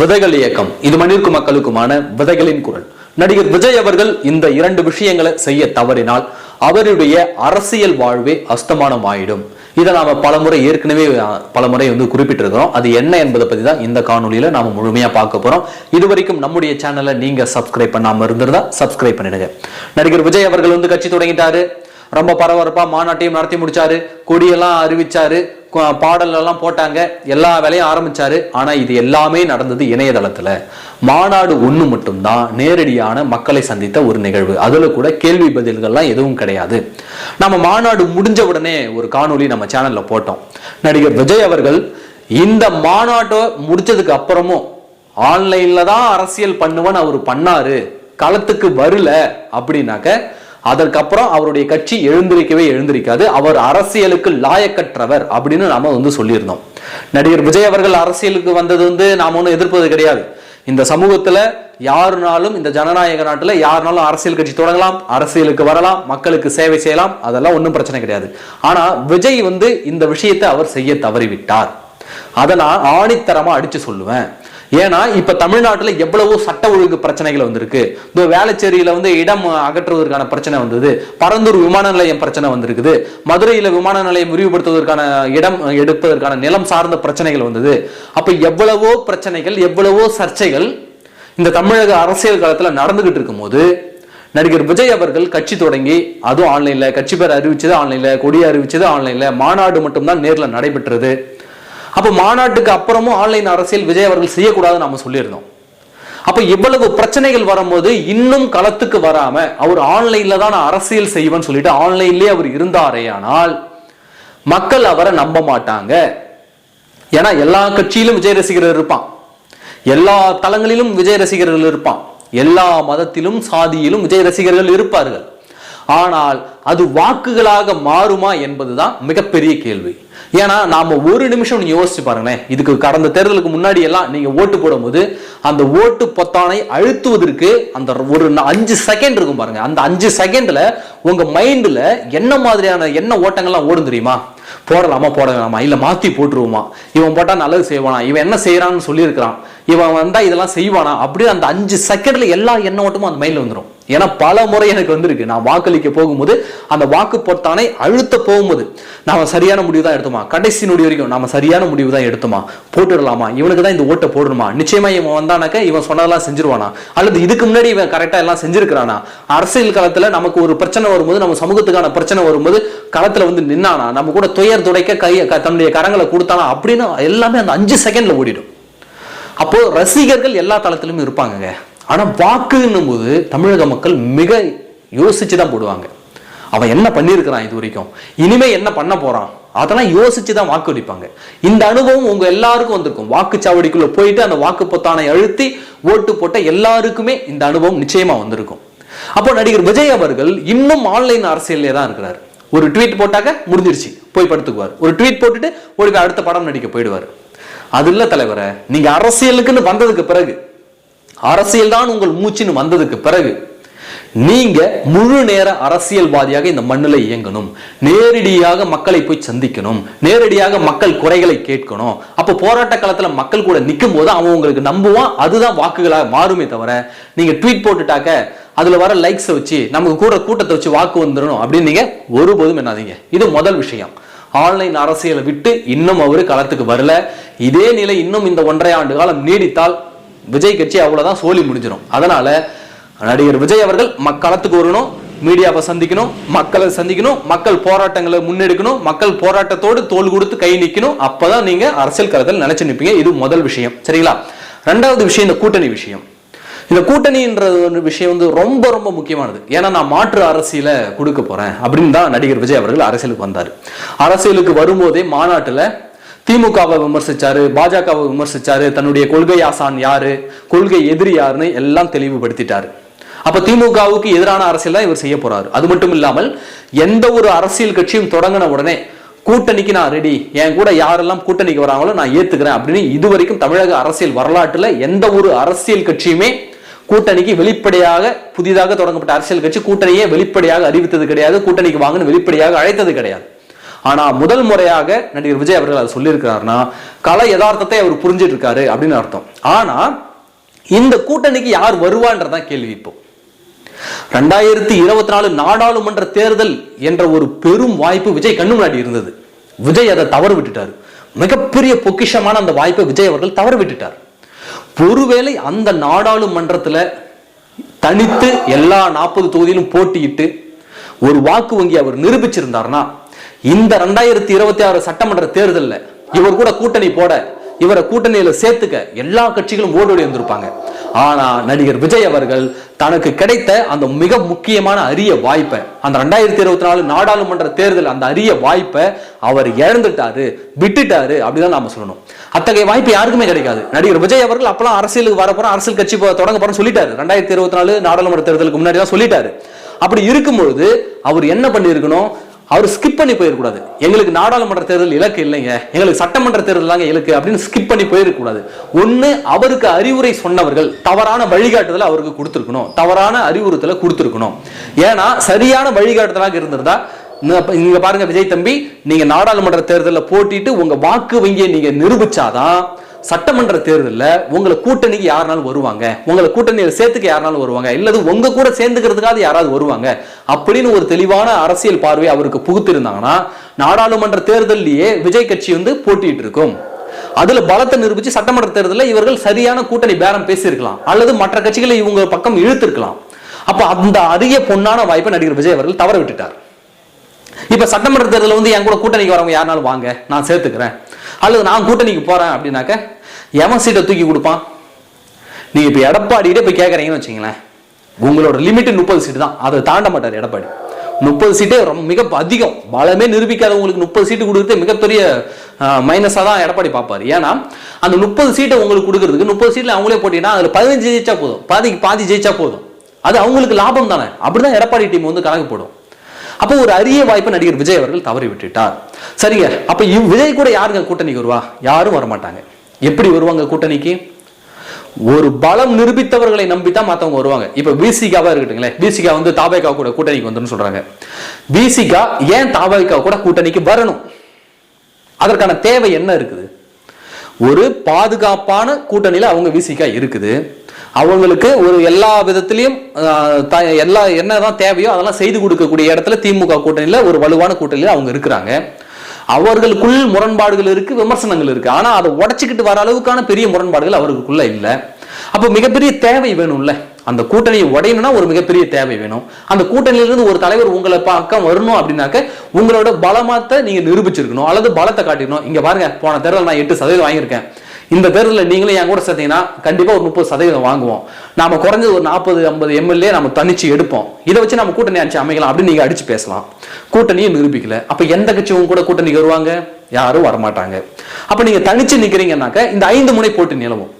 விதைகள் இயக்கம். இது மண்ணிற்கு மக்களுக்குமான விதைகளின் குரல். நடிகர் விஜய் அவர்கள் இந்த இரண்டு விஷயங்களை செய்ய தவறினால் அவருடைய அரசியல் வாழ்வே அஸ்தமானம் ஆயிடும் இதை நாம பலமுறை ஏற்கனவே பலமுறை வந்து குறிப்பிட்டிருக்கிறோம். அது என்ன என்பதை பத்தி தான் இந்த காணொலியில நாம முழுமையா பார்க்க போறோம். இதுவரைக்கும் நம்முடைய சேனலை நீங்க சப்ஸ்கிரைப் பண்ணாம இருந்திருந்தா சப்ஸ்கிரைப் பண்ணிடுங்க. நடிகர் விஜய் அவர்கள் வந்து கட்சி தொடங்கிட்டாரு. ரொம்ப பரபரப்பா மாநாட்டையும் நடத்தி முடிச்சாரு. கொடியெல்லாம் அறிவிச்சாரு. பாடல் எல்லாம் போட்டாங்க. எல்லா வேலையும் ஆரம்பிச்சாரு. ஆனா இது எல்லாமே நடந்தது இணையதளத்துல. மாநாடு ஒன்று மட்டும்தான் நேரடியான மக்களை சந்தித்த ஒரு நிகழ்வு. அதுல கூட கேள்வி பதில்கள்லாம் எதுவும் கிடையாது. நம்ம மாநாடு முடிஞ்ச உடனே ஒரு காணொளி நம்ம சேனல்ல போட்டோம். நடிகர் விஜய் அவர்கள் இந்த மாநாட்டை முடிச்சதுக்கு அப்புறமும் ஆன்லைன்ல தான் அரசியல் பண்ணுவேன்னு அவர் பண்ணாரு. களத்துக்கு வரல அப்படின்னாக்க அதற்கப்புறம் அவருடைய கட்சி எழுந்திருக்கவே எழுந்திருக்காது. அவர் அரசியலுக்கு லாயக்கற்றவர் அப்படின்னு நாம வந்து சொல்லியிருந்தோம். நடிகர் விஜய் அவர்கள் அரசியலுக்கு வந்தது வந்து நாம் ஒன்றும் எதிர்ப்பது கிடையாது. இந்த சமூகத்துல யாருனாலும் இந்த ஜனநாயக நாட்டில் யாருனாலும் அரசியல் கட்சி தொடங்கலாம் அரசியலுக்கு வரலாம் மக்களுக்கு சேவை செய்யலாம் அதெல்லாம் ஒன்றும் பிரச்சனை கிடையாது. ஆனா விஜய் வந்து இந்த விஷயத்தை அவர் செய்ய தவறிவிட்டார். அதை நான் ஆணித்தரமா அடிச்சு சொல்லுவேன். ஏன்னா இப்ப தமிழ்நாட்டில் எவ்வளவோ சட்ட ஒழுங்கு பிரச்சனைகள் வந்திருக்கு. இந்த வேளச்சேரியில வந்து இடம் அகற்றுவதற்கான பிரச்சனை வந்தது. பரந்தூர் விமான நிலையம் பிரச்சனை வந்திருக்குது. மதுரையில விமான நிலையம் விரிவுபடுத்துவதற்கான இடம் எடுப்பதற்கான நிலம் சார்ந்த பிரச்சனைகள் வந்தது. அப்ப எவ்வளவோ பிரச்சனைகள் எவ்வளவோ சர்ச்சைகள் இந்த தமிழக அரசியல் காலத்துல நடந்துகிட்டு இருக்கும்போது நடிகர் விஜய் அவர்கள் கட்சி தொடங்கி அதுவும் ஆன்லைன்ல கட்சி பேர் அறிவிச்சது ஆன்லைன்ல கொடி அறிவிச்சது ஆன்லைன்ல மாநாடு மட்டும்தான் நேரில் நடைபெற்றது. அப்போ மாநாட்டுக்கு அப்புறமும் ஆன்லைன் அரசியல் விஜய் அவர்கள் செய்யக்கூடாதுன்னு நாம சொல்லியிருந்தோம். அப்போ இவ்வளவு பிரச்சனைகள் வரும்போது இன்னும் களத்துக்கு வராம அவர் ஆன்லைன்ல தான் நான் அரசியல் செய்வேன்னு சொல்லிட்டு ஆன்லைன்லயே அவர் இருந்தாரே ஆனால் மக்கள் அவரை நம்ப மாட்டாங்க. ஏன்னா எல்லா கட்சியிலும் விஜய் ரசிகர் இருப்பான். எல்லா தளங்களிலும் விஜய் ரசிகர்கள் இருப்பான். எல்லா மதத்திலும் சாதியிலும் விஜய் ரசிகர்கள் இருப்பார்கள். ஆனால் அது வாக்குகளாக மாறுமா என்பதுதான் மிகப்பெரிய கேள்வி. ஏன்னா நாம ஒரு நிமிஷம் நீங்க யோசிச்சு பாருங்களேன். இதுக்கு கடந்த தேர்தலுக்கு முன்னாடி எல்லாம் நீங்க ஓட்டு போடும்போது அந்த ஓட்டு பொத்தானை அழுத்துவதற்கு அந்த ஒரு அஞ்சு செகண்ட் இருக்கும் பாருங்க. அந்த அஞ்சு செகண்ட்ல உங்க மைண்ட்ல என்ன மாதிரியான என்ன ஓட்டங்கள்லாம் ஓடும் தெரியுமா? போடலாமா போட வேணாமா இல்ல மாத்தி போட்டுருவோமா? இவன் போட்டா நல்லது செய்வானா? இவன் என்ன செய்யறான்னு சொல்லியிருக்கிறான். இவன் வந்தா இதெல்லாம் செய்வானா? அப்படியே அந்த அஞ்சு செகண்ட்ல எல்லா எண்ண ஓட்டமும் அந்த மைண்ட்ல வந்துடும் ஏன்னா பல முறை எனக்கு வந்திருக்கு. நான் வாக்களிக்க போகும்போது அந்த வாக்கு பொத்தானை அழுத்த போகும்போது நாம சரியான முடிவு தான் எடுத்தோமா கடைசி நொடி வரைக்கும் நாம சரியான முடிவு தான் எடுத்தோமா? போட்டுடலாமா? இவனுக்கு தான் இந்த ஓட்டை போடணுமா? நிச்சயமா இவன் வந்தானாக்க இவன் சொன்னதெல்லாம் செஞ்சிருவானா? அல்லது இதுக்கு முன்னாடி இவன் கரெக்டா எல்லாம் செஞ்சிருக்கிறானா? அரசியல் களத்துல நமக்கு ஒரு பிரச்சனை வரும்போது நம்ம சமூகத்துக்கான பிரச்சனை வரும்போது களத்துல வந்து நின்னானா? நம்ம கூட துயர் துடைக்க கையை க- தன்னுடைய கரங்களை கொடுத்தானா? அப்படின்னு எல்லாமே அந்த அஞ்சு செகண்ட்ல ஓடிடும். அப்போ ரசிகர்கள் எல்லா தளத்திலும் இருப்பாங்கங்க. ஆனா வாக்குன்னும் போது தமிழக மக்கள் மிக யோசிச்சு தான் போடுவாங்க. அவன் என்ன பண்ணியிருக்கிறான் இது வரைக்கும்? இனிமே என்ன பண்ண போறான்? அதெல்லாம் யோசிச்சு தான் வாக்களிப்பாங்க இந்த அனுபவம் உங்க எல்லாருக்கும் வந்திருக்கும். வாக்குச்சாவடிக்குள்ள போயிட்டு அந்த வாக்கு பொத்தானை அழுத்தி ஓட்டு போட்ட எல்லாருக்குமே இந்த அனுபவம் நிச்சயமா வந்திருக்கும். அப்போ நடிகர் விஜய் அவர்கள் இன்னும் ஆன்லைன் அரசியல்லே தான் இருக்கிறார். ஒரு ட்வீட் போட்டாக்க முடிஞ்சிருச்சு போய் படுத்துக்குவார். ஒரு ட்வீட் போட்டுட்டு ஒரு அடுத்த படம் நடிக்க போயிடுவார். அது இல்ல தலைவரை நீங்க அரசியலுக்குன்னு வந்ததுக்கு பிறகு அரசியல் தான் உங்கள் மூச்சுன்னு வந்ததுக்கு பிறகு நீங்க முழு நேர அரசியல்வாதியாக இந்த மண்ணில் இயங்கணும். நேரடியாக மக்களை போய் சந்திக்கணும். நேரடியாக மக்கள் குறைகளை கேட்கணும். அப்போ போராட்ட காலத்துல மக்கள் கூட நிற்கும் போது அவன் உங்களுக்கு நம்புவான். அதுதான் வாக்குகளாக மாறுமே தவிர நீங்க ட்வீட் போட்டுட்டாக்க அதுல வர லைக்ஸை வச்சு நமக்கு கூட கூட்டத்தை வச்சு வாக்கு வந்துடணும் அப்படின்னு நீங்க ஒருபோதும் என்னாதீங்க இது முதல் விஷயம். ஆன்லைன் அரசியலை விட்டு இன்னும் அவரு களத்துக்கு வரல. இதே நிலை இன்னும் இந்த ஒன்றரை ஆண்டு காலம் நீடித்தால் விஜய் கட்சி அவ்வளோதான் சோழி முடிஞ்சிடும் அதனால நடிகர் விஜய் அவர்கள் மக்களத்துக்கு வரணும் மீடியாவை சந்திக்கணும் மக்களை சந்திக்கணும் மக்கள் போராட்டங்களை முன்னெடுக்கணும் மக்கள் போராட்டத்தோடு தோல் கொடுத்து கை நிற்கணும் அப்போதான் நீங்க அரசியல் களத்தில் நினைச்சு நிற்பீங்க. இது முதல் விஷயம். சரிங்களா? ரெண்டாவது விஷயம் இந்த கூட்டணி விஷயம். இந்த கூட்டணின்ற ஒரு விஷயம் வந்து ரொம்ப ரொம்ப முக்கியமானது. ஏன்னா நான் மாற்று அரசியலை கொடுக்க போறேன் அப்படின்னு தான் நடிகர் விஜய் அவர்கள் அரசியலுக்கு வந்தார். அரசியலுக்கு வரும்போதே மாநாட்டுல திமுகவை விமர்சிச்சாரு பாஜகவை விமர்சிச்சாரு தன்னுடைய கொள்கை ஆசான் யாரு கொள்கை எதிரி யாருன்னு எல்லாம் தெளிவுபடுத்திட்டாரு. அப்ப திமுகவுக்கு எதிரான அரசியல் தான் இவர் செய்ய போறாரு. அது மட்டும் இல்லாமல் எந்த ஒரு அரசியல் கட்சியும் தொடங்கின உடனே கூட்டணிக்கு நான் ரெடி என் கூட யாரெல்லாம் கூட்டணிக்கு வராங்களோ நான் ஏத்துக்கிறேன் அப்படின்னு இதுவரைக்கும் தமிழக அரசியல் வரலாற்றுல எந்த ஒரு அரசியல் கட்சியுமே கூட்டணிக்கு வெளிப்படையாக புதிதாக தொடங்கப்பட்ட அரசியல் கட்சி கூட்டணியே வெளிப்படையாக அறிவித்தது கிடையாது கூட்டணிக்கு வாங்கன்னு வெளிப்படையாக அழைத்தது கிடையாது. ஆனா முதல் முறையாக நடிகர் விஜய் அவர்கள் அதை சொல்லியிருக்கிறாருன்னா கலை யதார்த்தத்தை அவர் புரிஞ்சிட்டு இருக்காரு அப்படின்னு அர்த்தம். ஆனா இந்த கூட்டணிக்கு யார் வருவான்றதான் கேள்வி இப்போ. ரெண்டாயிரத்தி இருபத்தி நாலு நாடாளுமன்ற தேர்தல் என்ற ஒரு பெரும் வாய்ப்பு விஜய் கண்ணு முன்னாடி இருந்தது. விஜய் அதை தவறு விட்டுட்டாரு. மிகப்பெரிய பொக்கிஷமான அந்த வாய்ப்பை விஜய் அவர்கள் தவறு விட்டுட்டார். ஒருவேளை அந்த நாடாளுமன்றத்தில் தனித்து எல்லா நாற்பது தொகுதியிலும் போட்டியிட்டு ஒரு வாக்கு வங்கி அவர் நிரூபிச்சிருந்தார்னா இந்த ரெண்டாயிரத்தி இருபத்தி ஆறு சட்டமன்ற தேர்தலில் இவர் கூட கூட்டணி போட இவரை கூட்டணியில சேர்த்துக்க எல்லா கட்சிகளும் ஓடோடி வந்திருப்பாங்க ஆனா நடிகர் விஜய் அவர்கள் தனக்கு கிடைத்த அந்த மிக முக்கியமான அரிய வாய்ப்பை அந்த ரெண்டாயிரத்தி இருபத்தி நாலு நாடாளுமன்ற தேர்தல் அந்த அரிய வாய்ப்பை அவர் இழந்துட்டாரு விட்டுட்டாரு அப்படிதான் நாம சொல்லணும். அத்தகைய வாய்ப்பு யாருக்குமே கிடைக்காது. நடிகர் விஜய் அவர்கள் அப்பெல்லாம் அரசியலுக்கு வரப்போறோம் அரசியல் கட்சி தொடங்க போறோம்னு சொல்லிட்டாரு. ரெண்டாயிரத்தி இருபத்தி நாலு நாடாளுமன்ற தேர்தலுக்கு முன்னாடி தான் சொல்லிட்டாரு. அப்படி இருக்கும்பொழுது அவர் என்ன பண்ணியிருக்கணும்? அவர் ஸ்கிப் பண்ணி போயிடக்கூடாது எங்களுக்கு நாடாளுமன்ற தேர்தல் இலக்கு இல்லைங்க. எங்களுக்கு சட்டமன்ற தேர்தல் தாங்க இலக்கு அப்படின்னு ஸ்கிப் பண்ணி போயிருக்கக்கூடாது ஒன்று அவருக்கு அறிவுரை சொன்னவர்கள் தவறான வழிகாட்டுதலை அவருக்கு கொடுத்துருக்கணும். தவறான அறிவுறுத்தலை கொடுத்துருக்கணும். ஏன்னா சரியான வழிகாட்டுதலாக இருந்திருந்தா இந்த- இங்க பாருங்க விஜய் தம்பி நீங்க நாடாளுமன்ற தேர்தலில் போட்டிட்டு உங்க வாக்கு வங்கியை நீங்க நிரூபிச்சாதான் சட்டமன்ற தேர்தலில் உங்களை கூட்டணிக்கு யாருனாலும் வருவாங்க. உங்களை கூட்டணியில் சேர்த்துக்க யாருனாலும் வருவாங்க. இல்லது உங்க கூட சேர்ந்துக்கிறதுக்காக யாராவது வருவாங்க. அப்படின்னு ஒரு தெளிவான அரசியல் பார்வை அவருக்கு புகுத்திருந்தாங்கன்னா நாடாளுமன்ற தேர்தலிலேயே விஜய் கட்சி வந்து போட்டிட்டு இருக்கும். அதுல பலத்தை நிரூபிச்சு சட்டமன்ற தேர்தலில் இவர்கள் சரியான கூட்டணி பேரம் பேசியிருக்கலாம். அல்லது மற்ற கட்சிகளை இவங்க பக்கம் இழுத்திருக்கலாம். அப்ப அந்த அரிய பொன்னான வாய்ப்பை நடிகர் விஜய் அவர்கள் தவற விட்டுட்டார். இப்ப சட்டமன்ற தேர்தலில் வந்து என் கூட கூட்டணிக்கு வரவங்க யாருனாலும் வாங்க. நான் சேர்த்துக்கிறேன். அல்லது நான் கூட்டணிக்கு போறேன் அப்படின்னாக்க எவன் சீட்டை தூக்கி கொடுப்பான்? நீங்கள் இப்ப எடப்பாடியிட்ட போய் கேட்கறீங்கன்னு வச்சுங்களேன் உங்களோட லிமிட் முப்பது சீட்டு தான். அதை தாண்ட மாட்டார் எடப்பாடி. முப்பது சீட்டே ரொம்ப மிக அதிகம். பலமே நிரூபிக்காத உங்களுக்கு முப்பது சீட்டு கொடுக்குறது மிகப்பெரிய மைனஸாக தான் எடப்பாடி பார்ப்பார். ஏன்னா அந்த முப்பது சீட்டை உங்களுக்கு கொடுக்குறதுக்கு முப்பது சீட்டில் அவங்களே போட்டிங்கன்னா அதில் பதினஞ்சு ஜெயிச்சா போதும். பாதிக்கு பாதி ஜெயிச்சா போதும். அது அவங்களுக்கு லாபம் தானே. அப்படிதான் எடப்பாடி டீம் வந்து கணக்கு போடும். அப்போ ஒரு அரிய வாய்ப்பை நடிகர் விஜய் அவர்கள் தவறி விட்டுட்டார். சரிங்க அப்போ இவ் விஜய் கூட யாருங்க கூட்டணிக்கு வருவா? யாரும் வரமாட்டாங்க. எப்படி வருவாங்க கூட்டணிக்கு? ஒரு பலம் நிரூபித்தவர்களை நம்பித்தான் மற்றவங்க வருவாங்க. இப்போ பிசிகாவா இருக்கட்டுங்களேன். பிசிகா வந்து தாபாய்க்கா கூட கூட்டணிக்கு வந்துன்னு சொல்றாங்க. பிசிகா ஏன் தாபாய்க்கா கூட கூட்டணிக்கு வரணும்? அதற்கான தேவை என்ன இருக்குது? ஒரு பாதுகாப்பான கூட்டணியில் அவங்க விசிகா இருக்குது. அவங்களுக்கு ஒரு எல்லா விதத்திலையும் த- எல்லா என்னதான் தேவையோ அதெல்லாம் செய்து கொடுக்கக்கூடிய இடத்துல திமுக கூட்டணியில் ஒரு வலுவான கூட்டணியில அவங்க இருக்கிறாங்க. அவர்களுக்குள் முரண்பாடுகள் இருக்கு விமர்சனங்கள் இருக்கு. ஆனா அதை உடச்சிக்கிட்டு வர அளவுக்கான பெரிய முரண்பாடுகள் அவர்களுக்குள்ள இல்லை. அப்போ மிகப்பெரிய தேவை வேணும்ல. அந்த கூட்டணியை உடையணும்னா ஒரு மிகப்பெரிய தேவை வேணும். அந்த கூட்டணியிலிருந்து ஒரு தலைவர் உங்களை பக்கம் வரணும் அப்படின்னாக்க உங்களோட பலமாத்த நீங்க நிரூபிச்சிருக்கணும். அல்லது பலத்தை காட்டிக்கணும் இங்க பாருங்க போன தேர்தல் நான் எட்டு சதவீதம் வாங்கியிருக்கேன். இந்த தேர்தலில் நீங்களும் என் கூட சேர்த்தீங்கன்னா கண்டிப்பாக ஒரு முப்பது சதவீதம் வாங்குவோம். நாம குறைஞ்சது ஒரு நாற்பது ஐம்பது எம்எல்ஏ நம்ம தனிச்சு எடுப்போம். இதை வச்சு நம்ம கூட்டணி அடிச்சு அமைக்கலாம் அப்படின்னு நீங்க அடிச்சு பேசலாம். கூட்டணியை நிரூபிக்கல. அப்போ எந்த கட்சியும் கூட கூட்டணிக்கு வருவாங்க? யாரும் வரமாட்டாங்க. அப்போ நீங்க தனிச்சு நிக்கிறீங்கன்னாக்க இந்த ஐந்து முனை போட்டி நிலவும்.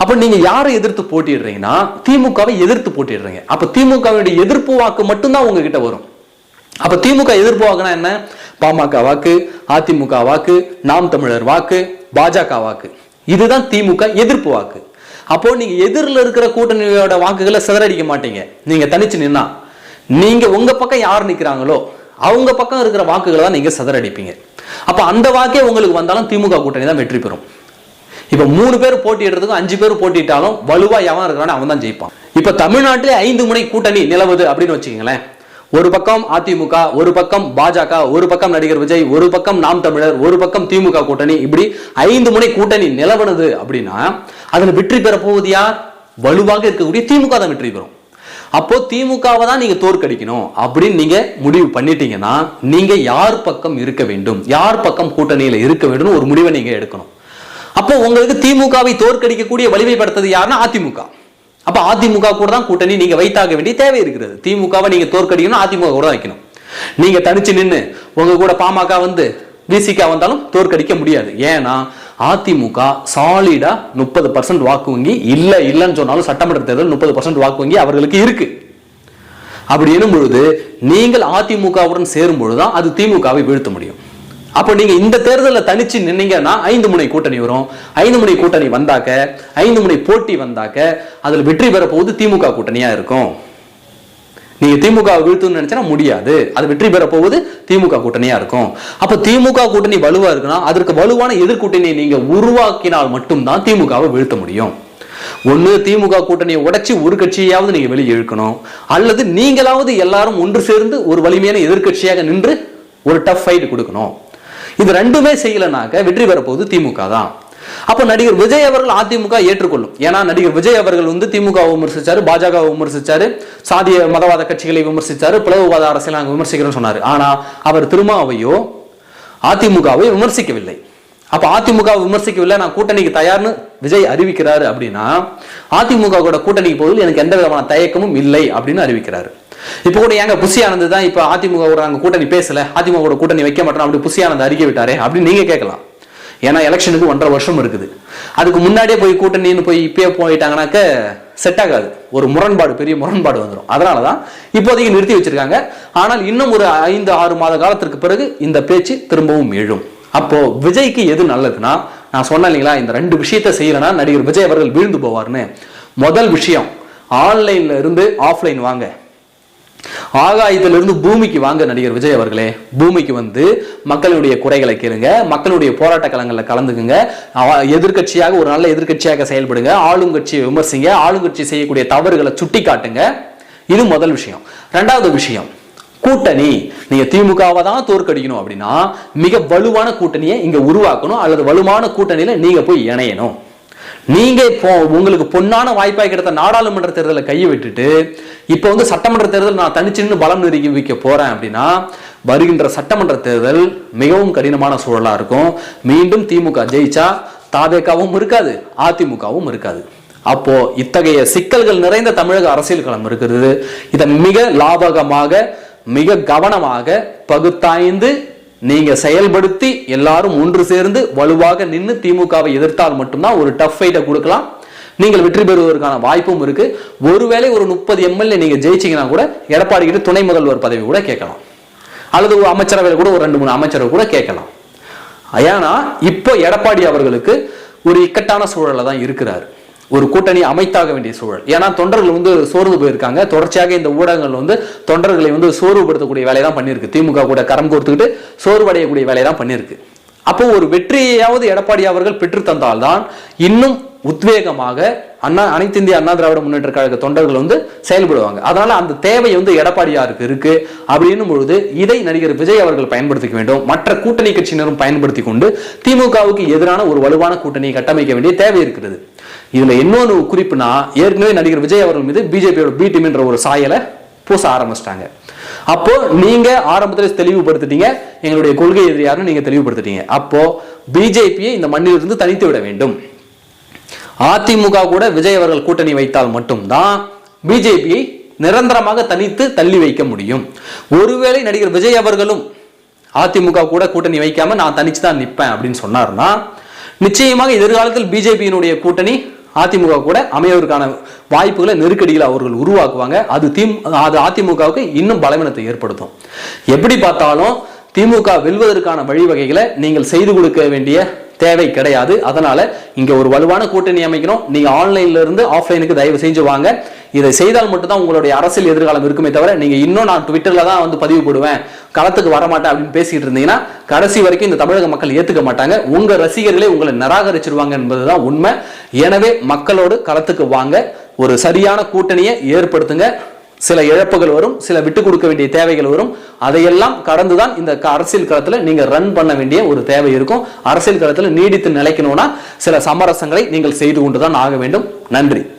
அப்போ நீங்க யாரை எதிர்த்து போட்டிடுறீங்கன்னா திமுகவை எதிர்த்து போட்டிடுறீங்க அப்போ திமுகவுடைய எதிர்ப்பு வாக்கு மட்டும்தான் உங்ககிட்ட வரும். அப்போ திமுக எதிர்ப்பு வாக்குனா என்ன? பாமக வாக்கு அதிமுக வாக்கு நாம் தமிழர் வாக்கு பாஜக வாக்கு. இதுதான் திமுக எதிர்ப்பு வாக்கு. அப்போ நீங்க எதிரில் இருக்கிற கூட்டணியோட வாக்குகளை சிதறடிக்க மாட்டீங்க. நீங்க தனிச்சு நின்னா. நீங்க உங்க பக்கம் யார் நிற்கிறாங்களோ அவங்க பக்கம் இருக்கிற வாக்குகளை தான் நீங்க சிதறடிப்பீங்க. அப்ப அந்த வாக்கே உங்களுக்கு வந்தாலும் திமுக கூட்டணி தான் வெற்றி பெறும். இப்ப மூணு பேர் போட்டியிடுறதுக்கும் அஞ்சு பேர் போட்டிட்டாலும் வலுவா எவன் இருக்கிறான்னு அவன் தான் ஜெயிப்பான். இப்ப தமிழ்நாட்டிலே ஐந்து முனை கூட்டணி நிலவுது அப்படின்னு வச்சுக்கோங்களேன். ஒரு பக்கம் அதிமுக ஒரு பக்கம் பாஜக ஒரு பக்கம் நடிகர் விஜய் ஒரு பக்கம் நாம் தமிழர் ஒரு பக்கம் திமுக கூட்டணி. இப்படி ஐந்து முனை கூட்டணி நிலவனது அப்படின்னா அதுல வெற்றி பெற போவது யார்? வலுவாக இருக்கக்கூடிய திமுக தான் வெற்றி பெறும். அப்போ திமுகவை தான் நீங்க தோற்கடிக்கணும் அப்படின்னு நீங்க முடிவு பண்ணிட்டீங்கன்னா நீங்க யார் பக்கம் இருக்க வேண்டும்? யார் பக்கம் கூட்டணியில இருக்க வேண்டும்? ஒரு முடிவை நீங்க எடுக்கணும். அப்போ உங்களுக்கு திமுகவை தோற்கடிக்கக்கூடிய வலிமை படுத்தது யாருன்னா அதிமுக. அப்ப அதிமுக கூட தான் கூட்டணி நீங்க வைத்தாக வேண்டிய தேவை இருக்கிறது. திமுகவை நீங்க தோற்கடிக்கணும் அதிமுக கூட வைக்கணும். நீங்க தனிச்சு நின்று உங்க கூட பாமக வந்து விசிக வந்தாலும் தோற்கடிக்க முடியாது. ஏன்னா அதிமுக சாலிடா முப்பது பர்சன்ட் வாக்கு வங்கி இல்ல இல்லைன்னு சொன்னாலும் சட்டமன்ற தேர்தல் முப்பது பர்சன்ட் வாக்கு வங்கி அவர்களுக்கு இருக்கு. அப்படி எனும் பொழுது நீங்கள் அதிமுகவுடன் சேரும் பொழுதுதான் அது திமுகவை வீழ்த்த முடியும். அப்போ நீங்க இந்த தேர்தலில் தனிச்சு நின்னீங்கன்னா ஐந்து முனை கூட்டணி வரும். ஐந்து முனை கூட்டணி வந்தாக்க ஐந்து முனை போட்டி வந்தாக்க அதில் வெற்றி பெற போவது திமுக கூட்டணியா இருக்கும். நீங்க திமுக வீழ்த்துன்னு நினைச்சா முடியாது. அது வெற்றி பெற போவது திமுக கூட்டணியா இருக்கும். அப்ப திமுக கூட்டணி வலுவா இருக்குன்னா அதற்கு வலுவான எதிர்கூட்டணியை நீங்க உருவாக்கினால் மட்டும்தான் திமுகவை வீழ்த்த முடியும். ஒன்று திமுக கூட்டணியை உடைச்சி ஒரு கட்சியாவது நீங்க வெளியே இழுக்கணும். அல்லது நீங்களாவது எல்லாரும் ஒன்று சேர்ந்து ஒரு வலிமையான எதிர்க்கட்சியாக நின்று ஒரு டஃப் ஃபைட் கொடுக்கணும். இது ரெண்டுமே செய்யலைனாக்க வெற்றி பெற போகுது திமுக தான். அப்போ நடிகர் விஜய் அவர்கள் அதிமுக ஏற்றுக்கொள்ளும். ஏன்னா நடிகர் விஜய் அவர்கள் வந்து திமுக விமர்சிச்சாரு பாஜக விமர்சிச்சாரு சாதிய மதவாத கட்சிகளை விமர்சிச்சாரு பிளவுவாத அரசியல் நாங்கள் விமர்சிக்கிறோம் சொன்னார். ஆனா அவர் திருமாவையோ அதிமுகவை விமர்சிக்கவில்லை. அப்போ அதிமுக விமர்சிக்கவில்லை நான் கூட்டணிக்கு தயார்னு விஜய் அறிவிக்கிறாரு அப்படின்னா அதிமுக கூட கூட்டணிக்கு போவதில் எனக்கு எந்த விதமான தயக்கமும் இல்லை அப்படின்னு அறிவிக்கிறாரு. இப்போ கூட ஏங்க புசியானந்து தான் இப்போ அதிமுக கூட கூட்டணி பேசல அதிமுக கூட்டணி வைக்க மாட்டோம் அப்படி புசியானந்து அறிக்கை விட்டாரே அப்படின்னு நீங்க கேட்கலாம். ஏன்னா எலெக்ஷனுக்கு ஒன்றரை வருஷம் இருக்குது. அதுக்கு முன்னாடியே போய் கூட்டணின்னு போய் இப்பயே போயிட்டாங்கனாக்க செட் ஆகாது. ஒரு முரண்பாடு பெரிய முரண்பாடு வந்துடும் அதனால தான் இப்போதைக்கு நிறுத்தி வச்சிருக்காங்க. ஆனால் இன்னும் ஒரு ஐந்து ஆறு மாத காலத்திற்கு பிறகு இந்த பேச்சு திரும்பவும் எழும். அப்போ விஜய்க்கு எது நல்லதுன்னா நான் சொன்னேன் இல்லைங்களா இந்த ரெண்டு விஷயத்த செய்யலன்னா நடிகர் விஜய் அவர்கள் வீழ்ந்து போவார்னு. முதல் விஷயம் ஆன்லைன்ல இருந்து ஆஃப்லைன் வாங்க. ஆகாயத்திலிருந்து பூமிக்கு வாங்க நடிகர் விஜய் அவர்களே பூமிக்கு வந்து மக்களுடைய குறைகளை கேளுங்க மக்களுடைய போராட்ட களங்களில் கலந்துக்குங்க எதிர்கட்சியாக எதிர்க்கட்சியாக ஒரு நல்ல எதிர்க்கட்சியாக செயல்படுங்க ஆளுங்கட்சியை விமர்சிங்க ஆளுங்கட்சி செய்யக்கூடிய தவறுகளை சுட்டி காட்டுங்க இது முதல் விஷயம். ரெண்டாவது விஷயம் கூட்டணி. நீங்க திமுகவை தான் தோற்கடிக்கணும் அப்படின்னா மிக வலுவான கூட்டணியை இங்க உருவாக்கணும் அல்லது வலுவான கூட்டணியில நீங்க போய் இணையணும். நீங்க இப்போ உங்களுக்கு பொன்னான வாய்ப்பாக கிடைத்த நாடாளுமன்ற தேர்தலை கையை விட்டுட்டு இப்போ வந்து சட்டமன்ற தேர்தல் நான் தனிச்சின்னு பலம் பலம் நிரூபிக்க போறேன் அப்படின்னா வருகின்ற சட்டமன்ற தேர்தல் மிகவும் கடினமான சூழலா இருக்கும். மீண்டும் திமுக ஜெயிச்சா தாவேக்காவும் இருக்காது அதிமுகவும் இருக்காது. அப்போ இத்தகைய சிக்கல்கள் நிறைந்த தமிழக அரசியல் களம் இருக்கிறது. இதை மிக லாபகமாக மிக கவனமாக பகுத்தாய்ந்து நீங்க செயல்படுத்தி எல்லாரும் ஒன்று சேர்ந்து வலுவாக நின்று திமுகவை எதிர்த்தால் மட்டும்தான் ஒரு டஃப் ஃபைட்டை கொடுக்கலாம். நீங்கள் வெற்றி பெறுவதற்கான வாய்ப்பும் இருக்கு. ஒருவேளை ஒரு முப்பது எம்எல்ஏ நீங்க ஜெயிச்சீங்கன்னா கூட எடப்பாடி கிட்ட துணை முதல்வர் பதவி கூட கேட்கலாம். அல்லது ஒரு அமைச்சரவையில் கூட ஒரு ரெண்டு மூணு அமைச்சரவை கூட கேட்கலாம். ஏன்னா இப்போ எடப்பாடி அவர்களுக்கு ஒரு இக்கட்டான சூழலில் தான் இருக்கிறார். ஒரு கூட்டணி அமைத்தாக வேண்டிய சூழல். ஏன்னா தொண்டர்கள் வந்து சோர்ந்து போயிருக்காங்க. தொடர்ச்சியாக இந்த ஊடகங்கள் வந்து தொண்டர்களை வந்து சோர்வுபடுத்தக்கூடிய வேலையை தான் பண்ணியிருக்கு. திமுக கூட கரம் கோர்த்துக்கிட்டு சோர்வடையக்கூடிய வேலையை தான் பண்ணியிருக்கு. அப்போ ஒரு வெற்றியையாவது எடப்பாடி அவர்கள் பெற்று தந்தால்தான் இன்னும் உத்வேகமாக அண்ணா அனைத்து இந்திய அண்ணா திராவிட முன்னேற்ற கழக தொண்டர்கள் வந்து செயல்படுவாங்க. அதனால அந்த தேவை வந்து எடப்பாடியாருக்கு இருக்கு அப்படின்னும் பொழுது இதை நடிகர் விஜய் அவர்கள் பயன்படுத்திக்க வேண்டும். மற்ற கூட்டணி கட்சியினரும் பயன்படுத்தி கொண்டு திமுகவுக்கு எதிரான ஒரு வலுவான கூட்டணியை கட்டமைக்க வேண்டிய தேவை இருக்கிறது. இதுல இன்னொன்று குறிப்புனா ஏற்கனவே நடிகர் விஜய் அவர்கள் மீது பிஜேபியோட பி டீம் என்ற ஒரு சாயலை பூச ஆரம்பிச்சிட்டாங்க. அப்போ நீங்க ஆரம்பத்தில் தெளிவுபடுத்திட்டீங்க எங்களுடைய கொள்கை எதிரியாருன்னு நீங்க தெளிவுபடுத்திட்டீங்க. அப்போ பிஜேபியை இந்த மண்ணிலிருந்து தனித்து விட வேண்டும். அதிமுக கூட விஜய் அவர்கள் கூட்டணி வைத்தால் மட்டும்தான் பிஜேபியை நிரந்தரமாக தனித்து தள்ளி வைக்க முடியும். ஒருவேளை நடிகர் விஜய் அவர்களும் அதிமுக கூட கூட்டணி வைக்காம நான் தனிச்சு தான் நிற்பேன் அப்படின்னு சொன்னார்னா நிச்சயமாக எதிர்காலத்தில் பிஜேபியினுடைய கூட்டணி அதிமுக கூட அமைவதற்கான வாய்ப்புகளை நெருக்கடிகளை அவர்கள் உருவாக்குவாங்க. அது திம் அது அதிமுகவுக்கு இன்னும் பலவீனத்தை ஏற்படுத்தும். எப்படி பார்த்தாலும் திமுக வெல்வதற்கான வழிவகைகளை நீங்கள் செய்து கொடுக்க வேண்டிய தேவை கிடையாது. அதனால இங்க ஒரு வலுவான கூட்டணி அமைக்கணும். நீங்க ஆன்லைன்ல இருந்து ஆஃப்லைனுக்கு தயவு செஞ்சு வாங்க. இதை செய்தால் மட்டும்தான் உங்களுடைய அரசியல் எதிர்காலம் இருக்குமே தவிர நீங்க இன்னும் நான் ட்விட்டர்ல தான் வந்து பதிவு போடுவேன். களத்துக்கு வரமாட்டேன் அப்படின்னு பேசிட்டு இருந்தீங்கன்னா கடைசி வரைக்கும் இந்த தமிழக மக்கள் ஏத்துக்க மாட்டாங்க. உங்க ரசிகர்களே உங்களை நிராகரிச்சிருவாங்க என்பதுதான் உண்மை. எனவே மக்களோடு களத்துக்கு வாங்க. ஒரு சரியான கூட்டணியை ஏற்படுத்துங்க. சில இழப்புகள் வரும் சில விட்டு கொடுக்க வேண்டிய தேவைகள் வரும். அதையெல்லாம் கடந்துதான் இந்த க- அரசியல் களத்தில் நீங்க ரன் பண்ண வேண்டிய ஒரு தேவை இருக்கும். அரசியல் களத்தில் நீடித்து நிலைக்கணும்னா சில சமரசங்களை நீங்கள் செய்து கொண்டுதான் ஆக வேண்டும். நன்றி.